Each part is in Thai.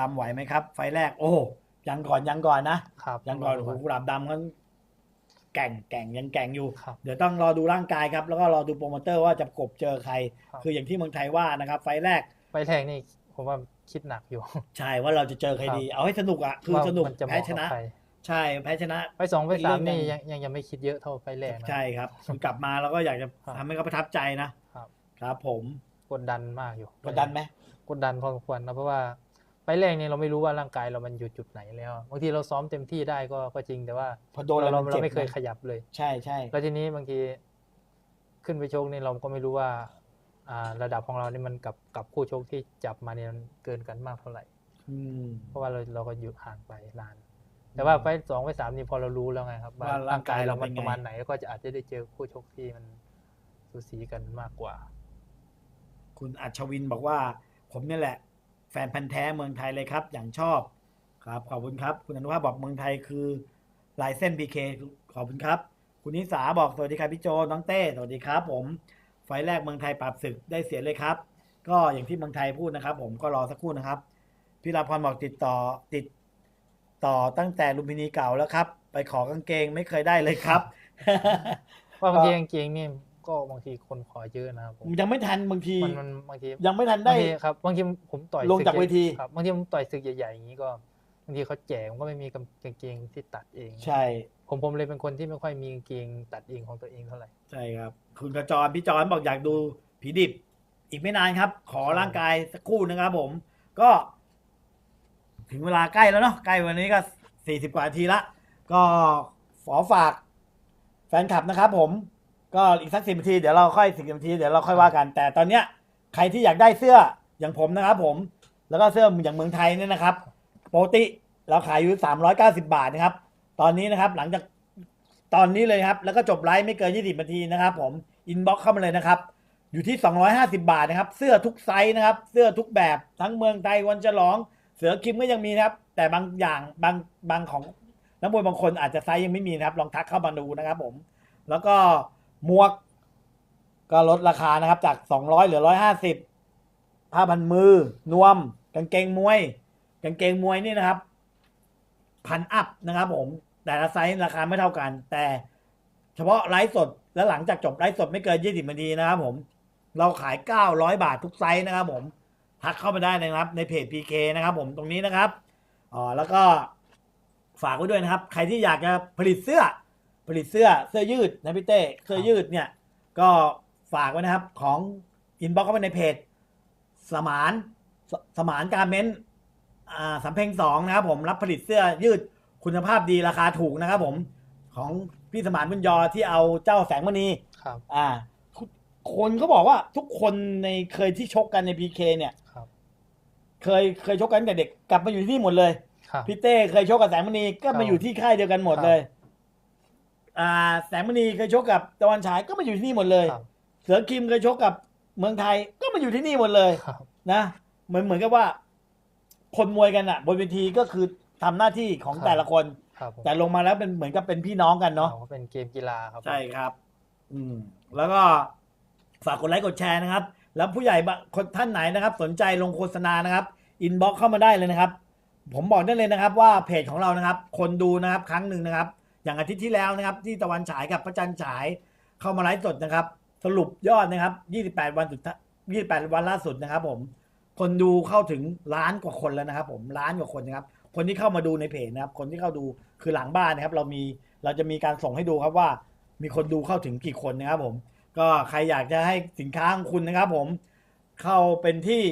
ดำไหวไหมครับ ไฟล์แรก โอ้ยังก่อนยังก่อนนะครับยังก่อนโอ้โหกุหลาบดำเขาแก่งแก่งยังแก่งอยู่ครับเดี๋ยวต้องรอดูร่างกายครับ แล้วก็รอดูโปรโมเตอร์ว่าจะกบเจอใครครับคืออย่างที่เมืองไทยว่านะครับ ไฟล์แรกไปแทงนี่ผมว่าคิดหนักอยู่ ใช่ว่าเราจะเจอใครดี เอาให้สนุกอะคือว่าสนุกมัจะเหแพ้มาะชกับนะใครใช่แพ้ชนะไปสองไปเป็นเรื่สาอมงนี่กันยังยังยังไม่คิดเยอะเท่าไปแรกนะใช่ครับกลับมาแล้วก็อยากจะครับทำให้เขาประทับใจนะครับ ครับผมกดดันมากอยู่ กดดันไหมกดดันพอสมควรนะเพราะว่า ไปแรกเนี่ยเราไม่รู้ว่าร่างกายเรามันอยู่จุดไหนแล้วบางทีเราซ้อมเต็มที่ได้ก็ก็จริงแต่ว่าพอโดนเราแล้วเรานจ็บไม่เคยนะขยับเลย ใช่ใช่แล้วทีนี้บางที ขึ้นไปชกนี่เราก็ไม่รู้ว่า อ่า ระดับของเรานี่มันกับกับคู่ชกที่จับมาเนี่ยมันเกินกันมากเท่าไหร่อืมเพราะว่าเราเราก็อยู่ห่างไปนาน แต่ว่าไฟล์สองไฟล์สามนี่พอเรารู้แล้วไงครับว่าว่าร่าร่างงายยกากเราเราเป็มันนไงประมาณไหนแล้วก็จะอาจจะได้เจอคู่ชกที่มันสูสีกันมากกว่า คุณอัชวินบอกว่า ผมเนี่ยแหละ แฟนพันธ์แท้เมืองไทยเลยครับ อย่างชอบครับขอบคุณครับ คุณอนุภาพบอกเมืองไทยคือลายเส้นพีเคขอบคุณครับ คุณนิสาบอกสวัสดีครับพี่โจน้องเต้สวัสดีครับผมไฟแรกเมืองไทยปราบศึกได้เสียเลยครับ ก็อย่างที่เมืองไทยพูดนะครับ ผมก็รอสักครู่นะครับพี่ลาพรบอกติดต่อติดต่อตั้งแต่ลุมพินีเก่าแล้วครับ ไปขอกางเกงไม่เคยได้เลยครับว่าบางทีกงเกงนี่ ก็บางทีคนขอเยอะนะครับผมยังไม่ทันบางทีมันมันบางทียังไม่ทันได้บางทีครับบางทีผมต่อยลงจากศึเวทีครับบางทีผมต่อยศึกใหญ่ๆอย่างนี้ก็บางทีเขาแจกผมก็ไม่มีกางเกงที่ตัดเอง ใช่ ผมผมเลยเป็นคนที่ไม่ค่อยมีกางเกงตัดเองของตัวเองเท่าไหร่ใช่ครับ คุณกระจรพี่จอนบอกอยากดูผีดิบ อีกไม่นานครับ ขอร่างกายสักครู่นะครับผม ก็ ถึงเวลาใกล้แล้วเนาะใกล้วันนี้ก็สี่สิบกว่านาทีละ ก็ขอฝากแฟนคลับนะครับผม ก็อีกสักสิบนาทีเดี๋ยวเราค่อยสิบนาทีเดี๋ยวเราค่อยว่ากัน แต่ตอนเนี้ยใครที่อยากได้เสื้ออย่างผมนะครับผม แล้วก็เสื้ออย่างเมืองไทยเนี่ยนะครับปกติเราขายอยู่สามร้อยเก้าสิบาทนะครับ ตอนนี้นะครับหลังจากตอนนี้เลยครับ แล้วก็จบไลฟ์ไม่เกินยี่สิบนาทีนะครับ ผมอินบ็อกเข้ามาเลยนะครับ อยู่ที่ 250 บาทนะครับ เสื้อทุกไซส์นะครับ เสื้อทุกแบบทั้งเมืองไทยวันฉลอง เสือคิมก็ยังมีนะครับ แต่บางอย่างบางบางของนักมวยบางคนอาจจะไซส์ยังไม่มีนะครับ ลองทักเข้ามาดูนะครับ ผม แล้วก็ หมวก ก็ลดราคานะครับ จาก200เหลือ150ผ้าพันมือ นวม กางเกงมวย กางเกงมวยนี่นะครับ พันอัพนะครับผม แต่ละไซส์ราคาไม่เท่ากัน แต่เฉพาะไลฟ์สด แล้วหลังจากจบไลฟ์สดไม่เกิน20นาทีนะครับผม เราขาย900บาททุกไซส์นะครับผมทักเข้ามาได้นะครับ ในเพจ PK นะครับ ผมตรงนี้นะครับอ๋อแล้วก็ฝากไว้ด้วยนะครับ ใครที่อยากจะผลิตเสื้อ ผลิตเสื้อเสื้อยืดนะพี่เต้เสื้อยืดเนี่ย ก็ฝากไว้นะครับของอินบ็อกเข้าไปในเพจ สมานสสมานการเมนต์อ่าสำเพ็งสองนะครับผมรับผลิตเสื้อยืดคุณภาพดีราคาถูกนะครับผมของพี่สมานบุญยอที่เอาเจ้าแสงมณีครับอ่าทุกคนเขาบอกว่าทุกคนในเคยที่ชกกันในพีเคเนี่ยครับเคยเคยชกกันตั้งแต่เด็กกลับมาอยู่ที่นี่หมดเลยครับพี่เต้เคยชกกับแสงมณีก็มาอยู่ที่ค่ายเดียวกันหมดเลย อ่าแสงมณีเคยชกกับตะวันฉายก็มาอยู่ที่นี่หมดเลย ครับ เสือคิมเคยชกกับเมืองไทยก็มาอยู่ที่นี่หมดเลย ครับ นะเหมือนเหมือนกับว่า คนมวยกันอะบนเวทีก็คือทำหน้าที่ของครับ แต่ละคน ครับผมแต่ลงมาแล้วเป็นเหมือนกับเป็นพี่น้องกันเนาะอ๋อเป็นเกมกีฬาครับ ใช่ครับ อืม แล้วก็ฝากกดไลค์กดแชร์นะครับ แล้วผู้ใหญ่บางคนท่านไหนนะครับ สนใจลงโฆษณานะครับอินบ็อกเข้ามาได้เลยนะครับ ผมบอกได้เลยนะครับ ว่าเพจของเรานะครับ คนดูนะครับ ครั้งหนึ่งนะครับ อย่างอาทิตย์ที่แล้วนะครับ ที่ตะวันฉายกับพระจันทร์ฉายเข้ามาไลฟ์สดนะครับ สรุปยอดนะครับ 28 วันสุดท้าย28 วันล่าสุดนะครับ ผม คนดูเข้าถึงล้านกว่าคนแล้วนะครับ ผมล้านกว่าคนนะครับ คนที่เข้ามาดูในเพจนะครับ คนที่เข้าดูคือหลังบ้านนะครับ เรามีเราจะมีการส่งให้ดูครับว่า มีคนดูเข้าถึงกี่คนนะครับ ผม ก็ใครอยากจะให้สินค้าของคุณนะครับ ผมเข้าเป็นที่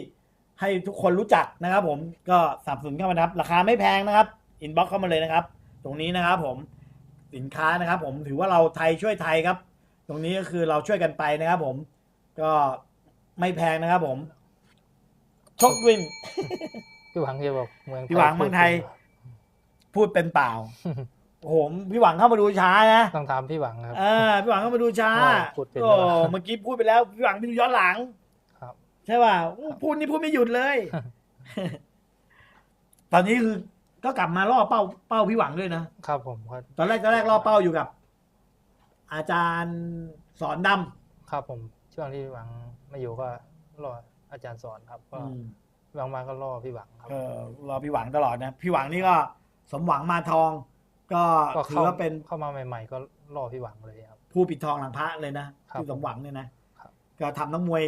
ให้ทุกคนรู้จักนะครับ ผมก็สับสนุนเข้ามาครับ ราคาไม่แพงนะครับอินบ็อกเข้ามาเลยนะครับ ตรงนี้นะครับผม สินค้านะครับ ผมถือว่าเราไทยช่วยไทยครับ ตรงนี้ก็คือเราช่วยกันไปนะครับ ผม ก็ไม่แพงนะครับ ผมชกวิน พี่หวังจะบอกเมืองพี่หวังเมืองไทย พูดเป็นเปล่าโอ้โหพี่หวังเข้ามาดูช้านะต้องถามพี่หวังครับอ่าพี่หวังเข้ามาดูช้าอ๋อพูดเป็นโอ้ด้วยเมื่อกี้พูดไปแล้วพี่หวังไปดูย้อนหลัง ครับ ใช่ป่ะโอ้พูดนี่พูดไม่หยุดเลย ตอนนี้คือ ก็กลับมาล่อเป้าเป้าพี่หวังด้วยนะครับผมก็ตอนแรกตอนแรกล่อเป้าอยู่กับ อาจารย์สอนดำครับผมช่วงที่พี่หวังไม่อยู่ก็รออาจารย์สอนครับ ก็อืมบางมาก็ล่อพี่หวังครับเออรอพี่หวังตลอดนะพี่หวังนี่ก็สมหวังมาทอง ก็ก็ถือเข้าว่าเป็นเข้ามาใหม่ ๆ ก็ล่อพี่หวังเลยครับ ผู้ปิดทองหลังพระเลยนะครับพี่สมหวังเนี่ยนะครับก็ทำนักมวย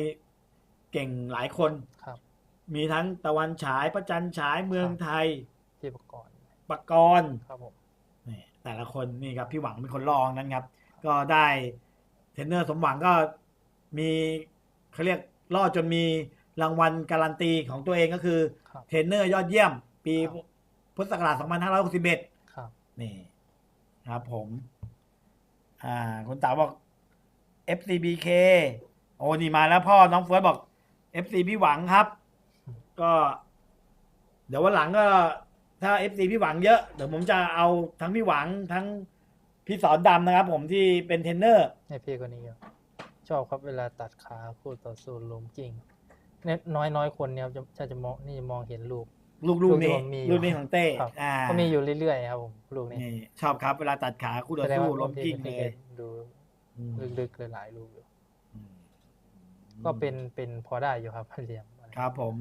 เก่งหลายคนครับ มีทั้งตะวันฉายประจันฉายเมืองไทย พี่ประกรณ์ปกรณ์ครับผมนี่แต่ละคนนี่ครับพี่หวังเป็นคนรองนั้นครับ ก็ได้เทรนเนอร์สมหวังก็มีเขาเรียกล่อดจนมีรางวัลการันตีของตัวเองก็คือครับเทรนเนอร์ยอดเยี่ยม ปีครับพุทธศักราช2561ครับ นี่ครับผม อ่า คุณต๋าบอก FCBK โอ้นี่มาแล้วพ่อน้องเฟิร์สบอก FC พี่หวังครับ ก็ เดี๋ยววันหลังก็ ถ้า FC พี่หวังเยอะเดี๋ยวผมจะเอาทั้งพี่หวังทั้งพี่สอนดำนะครับ ผมที่เป็นเทรนเนอร์ให้พี่คนนี้ครับชอบครับเวลาตัดขาคู่ต่อสู้ล้มกิ่งเนี่ยน้อยน้อยคนเนี่ยครับจะจะจะมองนี่มองเห็นลูก ลูกลูกนี้ลูกนี้ลูกนี้ของเต้ครับ อ่าก็มีอยู่เรื่อยๆครับผมลูกนี้นี่ชอบครับเวลาตัดขาคู่ต่อแสดงสู้ว่าล้มกิ้งพี่เลยดูอืมลึกๆหลายๆลูกอยู่อืมก็เป็นเป็นพอได้อยู่ครับเลี้ยงครับผม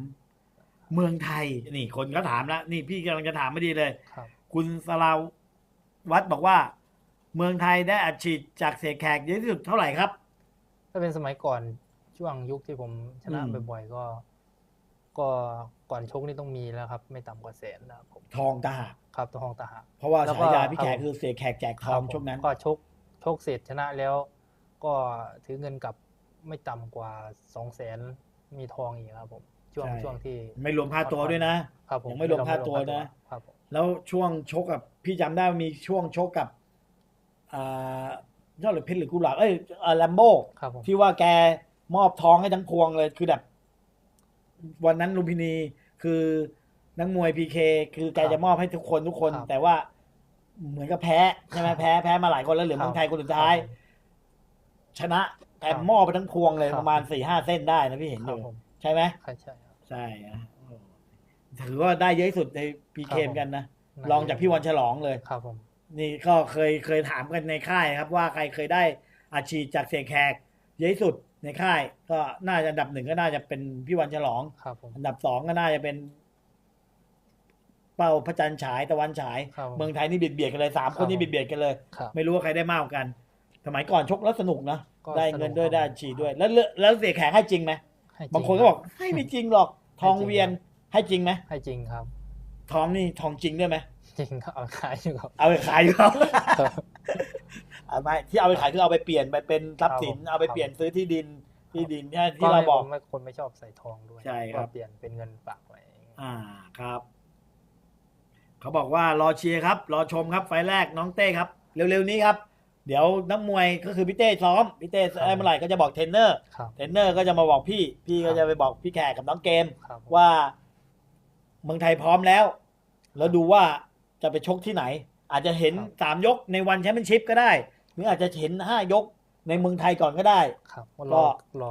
เมืองไทย นี่คนก็ถามแล้วนี่พี่กำลังจะถามไม่ดีเลยครับ คุณสลาวัดบอกว่า เมืองไทยได้อัดฉีดจากเสียแขกเยอะที่สุดเท่าไหร่ครับ ถ้าเป็นสมัยก่อนช่วงยุคที่ผมชนะอืม บ่อยๆก็ ก็ก่อนชกนี่ต้องมีแล้วครับ ไม่ต่ำกว่าแสนนะครับผมทองตาหากครับตัวห้องตาหาก เพราะว่าแล้วก็ฉายาพี่แขกครับ คือเสียแขกแจกทคอรังบผมช่วงนั้นก็ชกชกเสร็จชนะแล้ว ก็ถือเงินกลับไม่ต่ำกว่าสองแสนมีทองอีกครับผม ช่วงใช่ ช่วงที่ ไม่รวมค่าตัวด้วยนะ ครับผมยังไม่รวมค่าตัวนะ ครับผมแล้วช่วงชกกับพี่จำได้ว่ามีช่วงชกกับอ่ายอดหรือเพชรหรือกุหลาบเอ้ยแลมโบครับผมที่ว่าแกมอบทองให้ทั้งพวงเลยคือแบบ วันนั้นลุมพินีคือนักมวยพีเคคือแกจะมอบให้ทุกคนทุกคน แต่ว่าเหมือนกับแพ้ใช่ไหมแพ้แพ้มาหลายคนแล้วเหลือเมืองไทยคนสุดท้ายชนะแกมอบไปทั้งพวงเลยประมาณสี่ห้าเส้นได้นะพี่เห็นคอรับยู่ผมใช่ไหม ใช่ใช่ครับ ใช่นะถือว่าได้เยอะที่สุดในพีเคครับผมกันนะลองจากพี่วันฉลองเลยครับผมนี่ก็เคยเคยถามกันในค่ายครับ ว่าใครเคยได้อาชีพจากเสียแขกเยอะที่สุดในค่าย ก็น่าจะอันดับหนึ่งก็น่าจะเป็นพี่วันฉลองครับผมอันดับสองก็น่าจะเป็น เป้าพระจันทร์ฉายตะวันฉายครับผเมืองไทยนี่เบียดเบียดกันเลยสามคนนี่ครับผมเบียดเบียดกันเลยครับไม่รู้ว่าใครได้มากกว่ากัน สมัยก่อนชกแล้วสนุกนะก็ได้สนุกเงินด้วยครับได้อาชีพด้วย แล้วเลแล้วเสียแขกให้จริงไหม ให้จริบางคนก็บอกให้ไม่จริงหรอกทองให้จริงเวียนให้จริงไหมให้จริงครับ ทองนี่ทองจริงด้วยไหมจริงครับเอาขายอยู่ครับเอาไปขายอยู่ครับครับเอาไม่ที่เอาไปขายคือเอาไปเปลี่ยนไปเป็นทรัพย์สินครับผมเอาไปเปลี่ยนซื้อที่ดินที่ดินที่ที่เราบอกไม่คนไม่ชอบใส่ทองด้วยใช่ครับก็เปลี่ยนเป็นเงินฝากไว้อ่าครับ เขาบอกว่ารอเชียร์ครับ รอชมครับไฟล์แรกน้องเต้ครับ เร็วๆนี้ครับ เดี๋ยวนักมวยก็คือพี่เต้ซ้อมพี่เต้ได้เมื่อไหร่ก็จะบอกเทรนเนอร์ครับ เทรนเนอร์ก็จะมาบอกพี่ พี่ก็จะไปบอกพี่แขกกับน้องเกม ครับผมว่าเมืองไทยพร้อมแล้ว แล้วดูว่าจะไปชกที่ไหน อาจจะเห็นสามยกในวันแชมเปี้ยนชิพก็ได้ หรืออาจจะเห็นห้ายกในเมืองไทยก่อนก็ได้ ครับก็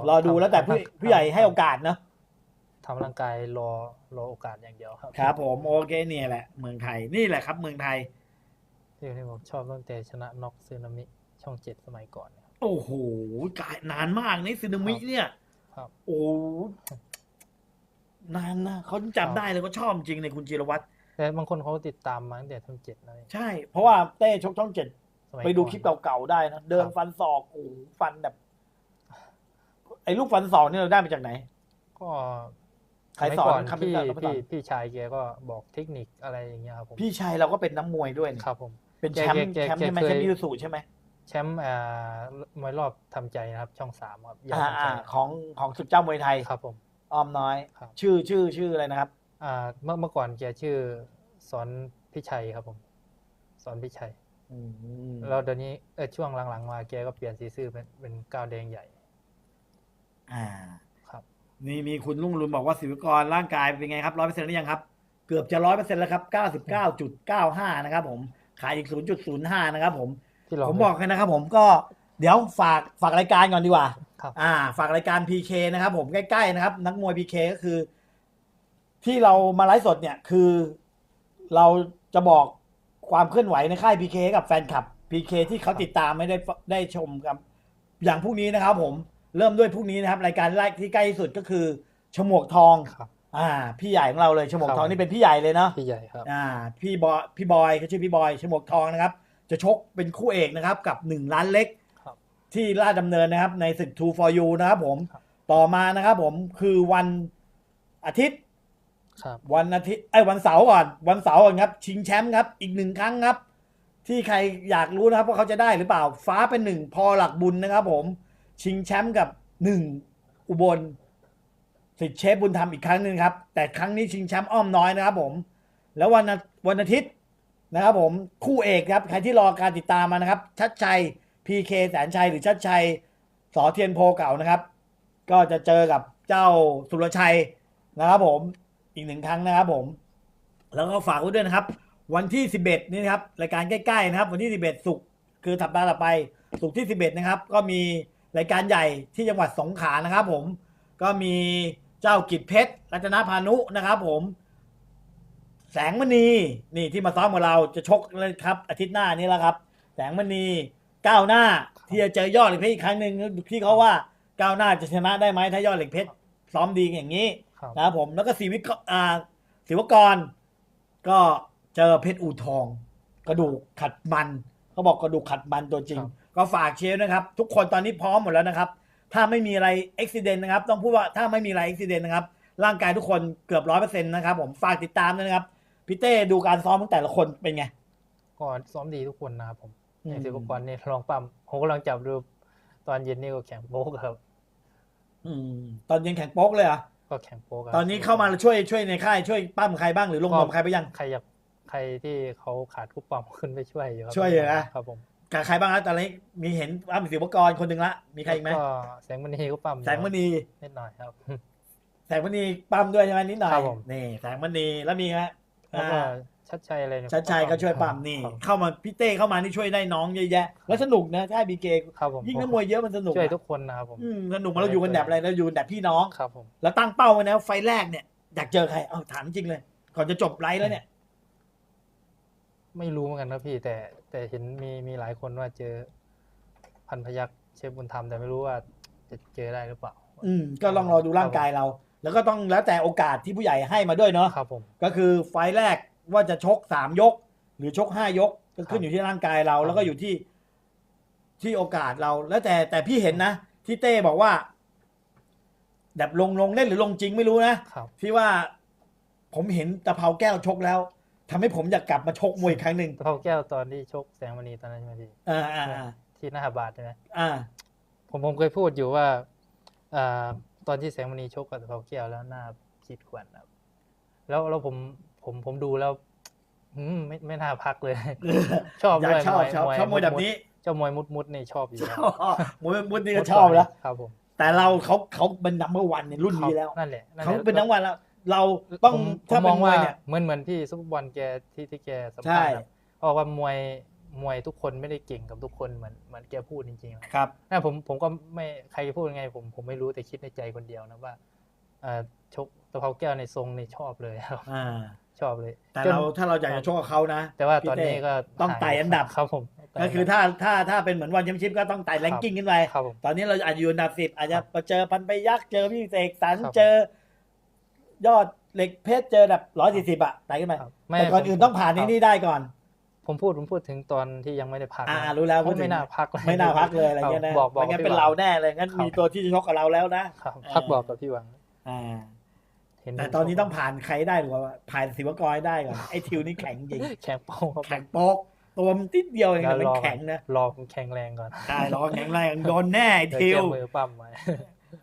รอดูแล้วแต่ผู้ทำผู้ใหญ่ให้โอกาสเนอะทำร่างกายรอรอโอกาสอย่างเดียวครับ ครับ ผมโอเคเนี่ยแหละ เมืองไทยนี่แหละครับ เมืองไทย ที่ที่ผมชอบตั้งแต่ชนะน็อกซึนามิช่องเจ็ดสมัยก่อนเนี่ยโอ้โหกายนานมากนี่ซึนามิครับเนี่ย ครับโอ้นานนะเขาจำได้เลยเขาชอบจริงในคุณจิรวัตรแต่บางคนเขาติดตามมาตั้งแต่ช่องเจ็ดนะใช่ เพราะว่าเต้ชกช่องเจ็ดสมัยไปดูก่อนคลิปเก่าๆได้นะเดินครับฟันศอกโอ้โหฟันแบบ ไอ้ลูกฟันศอกนี่เราได้มาจากไหน ก็ใครสอนสมัยก่คำพิพี่จารณาพี่พี่ชายแกก็บอกเทคนิคอะไรอย่างเงี้ยครับผมพี่ชายเราก็เป็นนักมวยด้วยนี่ ครับผม เป็นแชมป์แกแกแชมป์ใช่ไหมแกเคยแชมป์ยูสูใช่ไหมแชมป์อ่ามวยรอบทำใจนะครับ ช่องสามครับยอดอ่าทำใจอ่าของของสุดเจ้ามวยไทยครับผมอ้อมน้อยครับชื่อชื่อชื่ออะไรนะครับอ่าเมื่อเมื่อก่อนแกชื่อ สอนพิชัยครับผม สอนพิชัยอืมแล้วเดี๋ยวนี้เออช่วงหลังๆมาแกก็เปลี่ยนสีซื่อเป็นเป็นก้าวแดงใหญ่ อ่าครับ นี่มีคุณลุงรุนบอกว่าศิวกรร่างกายเป็นไงครับร้อยเปอร์เซ็นต์หรือยังครับ เกือบจะร้อยเปอร์เซ็นต์แล้วครับเก้าสิบเก้าจุดเก้าห้านะครับผม ขายอีกศูนย์จุดศูนย์ห้านะครับผมที่ลองผมบอกให้นะครับผมก็เดี๋ยวฝากฝากรายการก่อนดีกว่าครับอ่า ฝากรายการ PK นะครับผมใกล้ๆนะครับ นักมวย PK ก็คือ ที่เรามาไลฟ์สดเนี่ยคือ เราจะบอกความเคลื่อนไหวในค่าย PK กับแฟนคลับ PK ที่เขาติดตามไม่ได้ได้ชมครับ อย่างพรุ่งนี้นะครับผมเริ่มด้วยพรุ่งนี้นะครับ รายการแรกที่ใกล้ที่สุดก็คือฉมวกทองครับ อ่า พี่ใหญ่ของเราเลยฉมวกครับทองนี่เป็นพี่ใหญ่เลยเนาะพี่ใหญ่ครับอ่าพี่บอยพี่บอยเขาชื่อพี่บอยฉมวกทองนะครับ จะชกเป็นคู่เอกนะครับกับหนึ่งล้านเล็กครับที่ลาดดำเนินนะครับ ในศึก Two for You นะครับผมครับต่อมานะครับผมคือวันอาทิตย์ครับวันอาทิตย์ไอ้ยวันเสาร์ก่อน วันเสาร์ก่อนครับ ชิงแชมป์ครับ อีกหนึ่งครั้งครับ ที่ใครอยากรู้นะครับว่าเขาจะได้หรือเปล่า ฟ้าเป็นหนึ่งพอหลักบุญนะครับ ผมชิงแชมป์กับหนึ่งอุบล สิทธิ์เชฟบุญธรรมอีกครั้งหนึ่งครับ แต่ครั้งนี้ชิงแชมป์อ้อมน้อยนะครับผม แล้ววันอาวันอาทิตย์นะครับผมคู่เอกครับใครที่รอการติดตามมานะครับ ชัดชัยพีเคแสนชัยหรือชัดชัยสอเทียนโพเก่านะครับ ก็จะเจอกับเจ้าสุรชัยนะครับผมอีกหนึ่งครั้งนะครับผม แล้วก็ฝากไว้ด้วยนะครับ วันที่ 11 นี่นะครับรายการใกล้ๆนะครับ วันที่ 11 สุกร์คือสัปดาต่อไปสุกร์ที่ 11 นะครับ ก็มีรายการใหญ่ที่จังหวัดสงขลานะครับ ผมก็มี จ้ากิจเพชรรัตนพานุนะครับผม แสงมณีนี่ที่มาซ้อมกับเราจะชกเลยครับ อาทิตย์หน้านี้แล้วครับ แสงมณีก้าวหน้า ที่จะเจอยอดเหล็กเพชรอีกครั้งหนึ่งพี่เขาว่าก้าวหน้าจะชนะได้ไหมถ้ายอดเหล็กเพชรซ้อมดีอย่างนี้ครับนะครับผมแล้วก็ศิวิกอ่าศิวกร ก็เจอเพชรอูทอง กระดูกขัดมันเขาบอกกระดูกขัดมันตัวจริงครับก็ฝากเชียร์นะครับ ทุกคนตอนนี้พร้อมหมดแล้วนะครับ ถ้าไม่มีอะไรอุบิเหตุนะครับ ต้องพูดว่าถ้าไม่มีอะไรอุบิเหตุนะครับ ร่างกายทุกคนเกือบร้อยเปอร์เซ็นต์นะครับ ผมฝากติดตามด้วยนะครับพี่เต้ดูการซ้อมของแต่ละคนเป็นไงก็ซ้อมดีทุกคนนะครับผมอืมในศิลปกรนี่ลองปั๊มผมกำลังจับดูตอนเย็นนี่ก็แข่งโป๊กครับอืม ตอนเย็นแข่งโป๊กเลยเหรอะก็แข่งโป๊กครับตอนนี้เข้ามาช่วยช่วยในค่ายช่วยปั้มใครบ้างหรือลงนมใครไปยังใครอยากใครที่เขาขาดคู่ปั๊มขึ้นไปช่วยอยู่ครับช่วยอยู่นะครับผม กับใครบ้างครับตอนนี้มีเห็นปั้มศิวกรคนหนึ่งละ มีใครอีกไหมก็แสงมณีก็ปั๊มอยู่แสงมณีนิดหน่อยครับ แสงมณีปั้มด้วยใช่ไหมนิดหน่อยครับผมนี่แสงมณีแล้วมีฮะแล้วก็อ่าชัดชัยอะไรเนี่ยชัดชัยก็ช่วยปั้มนี่ครับเข้ามาพี่เต้เข้ามานี่ช่วยได้น้องเยอะแยะแล้วสนุกนะใช่บีเกครับผมยิ่งนักมวยเยอะมันสนุกช่วยอะทุกคนนะครับผมอืมสนุกมาเราอยู่กันแบบอะไรเราอยู่กันแบบพี่น้องครับผมแล้วตั้งเป้าไว้นะไฟล์แรกเนี่ยอยากเจอใครเอาถามจริงเลย ก่อนจะจบไลฟ์แล้วเนี่ย ไม่รู้เหมือนกันนะพี่แต่แต่เห็นมีมีหลายคนว่าเจอพันพยักเชฟบุญธรรมแต่ไม่รู้ว่าจะเจอได้หรือเปล่า อืมก็ลองรอดูร่างกายเรา แล้วก็ต้องแล้วแต่โอกาสที่ผู้ใหญ่ให้มาด้วยเนาะครับผมก็คือไฟล์แรกว่าจะชกสามยก หรือชกห้ายก ก็ขึ้นอยู่ที่ร่างกายเราครับแล้วก็อยู่ที่ที่โอกาสเรา แล้วแต่แต่พี่เห็นนะที่เต้บอกว่า แบบลงลงเล่นหรือลงจริงไม่รู้นะครับที่ว่าผมเห็นตะเภาแก้วชกแล้ว ทำให้ผมอยากกลับมาชกมวยอีกครั้งหนึ่งตะเภาแก้วตอนที่ชกแสงมณีตอนนั้นใช่ไหมพี่อ่าอ่าอ่าที่หน้าบาทใช่ไหมอ่า ผมผมเคยพูดอยู่ว่าอ่าตอนที่แสงมณีชกกับตะเภาแก้วแล้วหน้าขีดข่วนครับ แล้วแล้วผมผมผมดูแล้วอืมไม่ไม่น่าพักเลย ชอบอยากด้วยชอบมวยชอบมวยชอบมวยแบบนี้เจ้ามวยมุดมุดนี่ชอบอยู่แล้วมวยมุดนี่ก็ชอบแล้ว ครับผมแต่เราเขาเขาเป็นนัมเบอร์วันในรุ่นนี้แล้ว นั่นแหละนั่นแหเขาละเป็นนัมเบอร์วันแล้ว เราต้องผมผมถ้ามเป็อนงมวว่ายเนี่ยเหมือนเหมือนที่ซุปเปอร์บอลแกที่ที่แกสัมใช่ภาษณ์อะเขาบอกว่ามวยมวยทุกคนไม่ได้เก่งกับทุกคนเหมือนเหมือนแกพูดจริงๆนะครับน่าผมผมก็ไม่ใครพูดยังไง ผมผมไม่รู้แต่คิดในใจคนเดียวนะว่าเอ่อชกตะเภาแก้วในทรงนี่ชอบเลยครับอ่าชอบเลย แต่จนเราถ้าเราอยากจะชกกับเขานะ แต่ว่าพี่ตอนนี้เก็ต้องหายไต่อันดับครับผมไต่ก็คืออันดับถ้าถ้าถ้าเป็นเหมือนวันแชมเปี้ยนชิพก็ต้องไต่แรงกิ้งขึ้นไปครับผมตอนนี้เราอาจจะอยู่อันดับสิบอาจจะไปเจอพันไปยักษ์เจอพี่เสกสรรครับเจอ ยอดเหล็กเพชรเจอแบบร้อยสี่สิบอะไต่ขึ้นไปครับแต่ก่อนอื่นต้องผ่านในนี่ได้ก่อน ผมพูดผมพูดถึงตอนที่ยังไม่ได้พักอ่านะรู้แล้วผมไม่น่าพักเลย ไม่น่าพักเลยอะไรเงี้ยนะบอกบอกไม่งั้นพี่เป็นหวังเราแน่เลยงั้นครับ มีตัวที่จะชกกับเราแล้วนะครับพักบอกกับพี่หวังอ่า เห็นแต่ตอนนี้ต้องผ่านใครได้หรือว่าผ่านศิวกรให้ได้ก่อนไอ้ทิวนี่แข็งจริงแข่งโป้งครับ แข็งโป๊กตัวมันติดเดียวเองแต่มันรอ แข็งนะรอผมแข็งแรงก่อนใช่รอแข็งแรงโดนแน่ไอ้เดี๋ยวทิเจวอมือปั้มไว้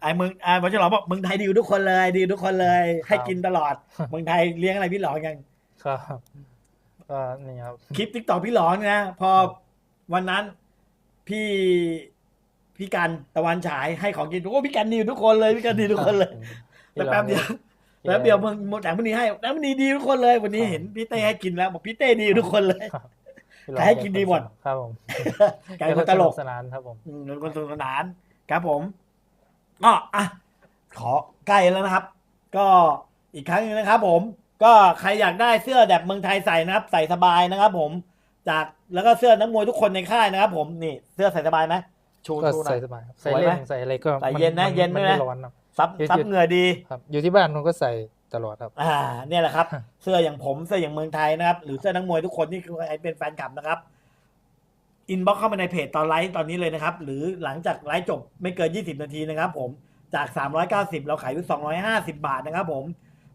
ไอ้มึงไอ้บอลฉลองบอกมึงไทยดีทุกคนเลยดีทุกคนเลย ให้กินตลอดมึงไทยเลี้ยงอะไรพี่หลองยังครับก็นี่ครับคลิปติ๊กต็อกพี่หลองเนี่ยนะพอวันนั้นพี่พี่กันตะวันฉายให้ของกินโอ้พี่กันดีทุกคนเลยพี่กันดีทุกคนเลยแต่แป๊บเดียวแป๊บเดียวมึงหมดแต่มันนี้ให้แต่มันนี้ดีทุกคนเลยวันนี้เห็นพี่เต้ให้กินแล้วบอกพี่เต้ดีทุกคนเลยใครให้กินดีหมดครับผมกลายเป็นตลกสนุสนานครับผมอืมเป็นคนสนุกสนานครับผม ก็อะขอใกล้แล้วนะครับ ก็อีกครั้งหนึงนะครับ ผม ก็ใครอยากได้เสื้อแบบเมืองไทยใส่นะครับ ใส่สบายนะครับ ผม จากแล้วก็เสื้อนักมวยทุกคนในค่ายนะครับ ผมนี่เสื้อใส่สบายไหมชูก็ชูหน่ใส่อยสบายครับสใส่วยไหมเล่นใส่อะไรก็ใส่เย็นนะมัเย็นไหมไม่ร้อนครับ ซับเย็นๆซับเหงื่อดี ครับ อยู่ที่บ้านผมก็ใส่ตลอดครับ อ่าเนี่ยแหละครับ เสื้ออย่างผมเสื้ออย่างเมืองไทยนะครับ หรือเสื้อนักมวยทุกคนที่ใครเป็นแฟนคลับนะครับ อินบ็อกเข้ามาในเพจตอนไลฟ์ตอนนี้เลยนะครับ หรือหลังจากไลฟ์จบไม่เกิน 20 นาทีนะครับผมจาก 390 เราขายอยู่ 250 บาทนะครับผม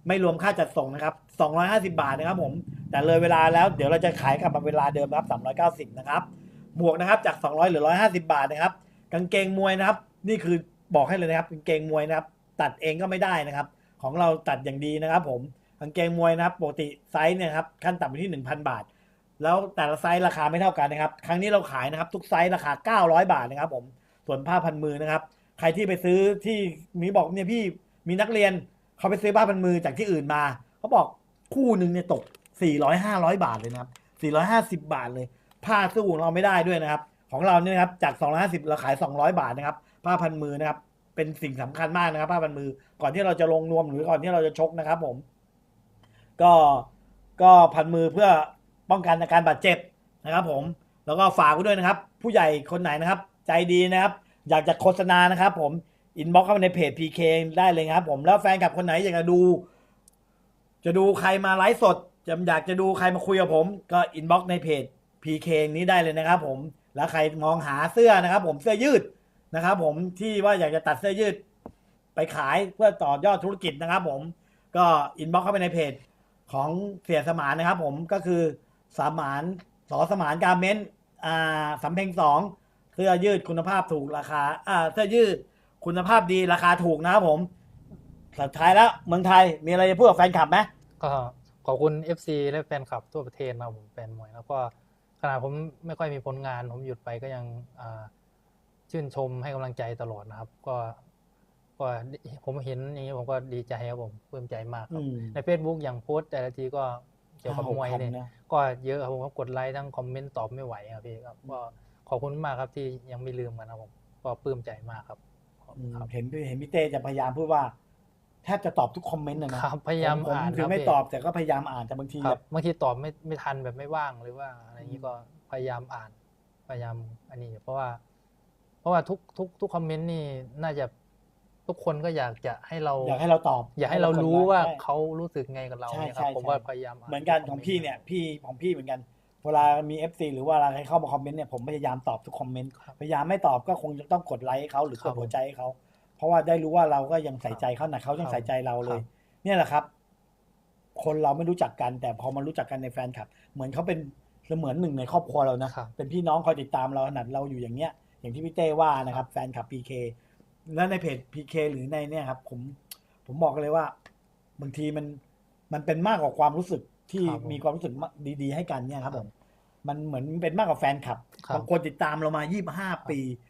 ไม่รวมค่าจัดส่งนะครับ 250 บาทนะครับผม แต่เลยเวลาแล้วเดี๋ยวเราจะขายกลับมาเวลาเดิมนะครับ390 นะครับหมวกนะครับจาก 200 หรือ 150 บาทนะครับ กางเกงมวยนะครับ นี่คือบอกให้เลยนะครับ กางเกงมวยนะครับ ตัดเองก็ไม่ได้นะครับ ของเราตัดอย่างดีนะครับ ผมกางเกงมวยนะครับปกติไซส์เนี่ยครับขั้นต่ำอยู่ที่ 1,000 บาท แล้วแต่ละไซส์ราคาไม่เท่ากันนะครับ ครั้งนี้เราขายนะครับทุกไซส์ราคา 900 บาทนะครับ ผมส่วนผ้าพันมือนะครับ ใครที่ไปซื้อที่มีบอกเนี่ยพี่มีนักเรียนเขาไปซื้อผ้าพันมือจากที่อื่นมาเขาบอกคู่หนึ่งเนี่ยตก 400 500 บาทเลยนะครับ 450 บาทเลย ผ้าสู้ของเราไม่ได้ด้วยนะครับ ของเราเนี่ยนะครับจาก 250 เราขาย 200 บาทนะครับ ผ้าพันมือนะครับ เป็นสิ่งสำคัญมากนะครับ ผ้าพันมือก่อนที่เราจะลงนวมหรือก่อนที่เราจะชกนะครับ ผม ก็ก็พันมือเพื่อ ป้องกันอาการบาดเจ็บนะครับผมแล้วก็ฝากไว้ด้วยนะครับ ผู้ใหญ่คนไหนนะครับ ใจดีนะครับ อยากจะโฆษณานะครับ ผมอินบ็อกเข้ามาในเพจ PK ได้เลยครับ ผมแล้วแฟนคลับคนไหนอยากจะดู จะดูใครมาไลฟ์สดจะอยากจะดูใครมาคุยกับผม ก็อินบ็อกในเพจ PK นี้ได้เลยนะครับ ผมแล้วใครมองหาเสื้อนะครับ ผมเสื้อยืดนะครับ ผมที่ว่าอยากจะตัดเสื้อยืด ไปขายเพื่อต่อยอดธุรกิจนะครับ ผมก็อินบ็อกเข้าไปในเพจของเสียสมานนะครับ ผมก็คือ สมานสอสมานการเมนต์อ่าสำเพ็งสองเสื้อยืดคุณภาพถูกราคา อ่า เสื้อยืดคุณภาพดีราคาถูกนะครับผมสุดท้ายแล้วเมืองไทยมีอะไรจะพูดกับแฟนคลับไหมก็ขอบคุณ FC และแฟนคลับทั่วประเทศนะครับผมแฟนมวยแล้วก็ขนาดผมไม่ค่อยมีผลงาน ผมหยุดไปก็ยังอ่าชื่นชมให้กำลังใจตลอดนะครับ ก็ ก็ผมเห็นอย่างนี้ผมก็ดีใจครับผมปลื้มใจมากครับอืมใน Facebook อย่างโพสต์แต่ละทีก็ เกี่ยวกับมวยเนี่ยห้าหกพัะก็เยอะครับผมก็กดไลค์ทั้งคอมเมนต์ตอบไม่ไหวครับพี่ครับก็ขอบคุณมากครับที่ยังไม่ลืมกันครับผมก็ปลื้มใจมากครับอืมครับเห็นเห็นพี่เต้จะพยายามพูดว่าแทบจะตอบทุกคอมเมนต์นะนะครับพยายามผอ่านคือครับไม่พี่ตอบแต่ก็พยายามอ่านแต่บางทีคแบรับบบางทีตอบไม่ไม่ทันแบบไม่ว่างหรือว่าอะไรอย่างนี้ก็พยายามอ่าน พยายามอันนี้เพราะว่า เพราะว่าทุกทุกทุกคอมเมนต์นี่น่าจะ ทุกคนก็อยากจะให้เราอยากให้เราตอบ อยากให้เรารู้กดไลค์ว่าใช่เขารู้สึกไงกับเราใช่เนี่ยครับใช่ผมใช่ว่าพยายามานเหมือนกันทุของพี่เนี่ย พี่ของพี่เหมือนกันเวลามี FC หรือว่าอะไรใครเข้ามาคอมเมนต์เนี่ยผมพยายามตอบทุกคอมเมนต์ครับพยายามไม่ตอบก็คงจะต้องกดไลค์ให้เขาหรือคกรัดบหัวใจให้เขาเพราะว่าได้รู้ว่าเราก็ยังใส่ใจเขานะเขายังครับใส่ใจเราเลยครับเนี่ยแหละครับ คนเราไม่รู้จักกัน แต่พอมารู้จักกันในแฟนคลับ เหมือนเขาเป็นเสมือนหนึ่งในครอบครัวเรานะครับเป็นพี่น้องคอยติดตามเราขนาดเราอยู่อย่างเงี้ย อย่างที่พี่เต้ว่านะครับ แฟนคลับ PK แล้วในเพจ PK หรือในเนี่ยครับ ผมผมบอกเลยว่า บางทีมันมันเป็นมากกว่าความรู้สึกที่ครับผมมีความรู้สึกดี ๆ ให้กันเนี่ยครับคผรับมมันเหมือนเป็นมากกว่าแฟนคลับครับ บางคนติดตามเรามา 25 ปี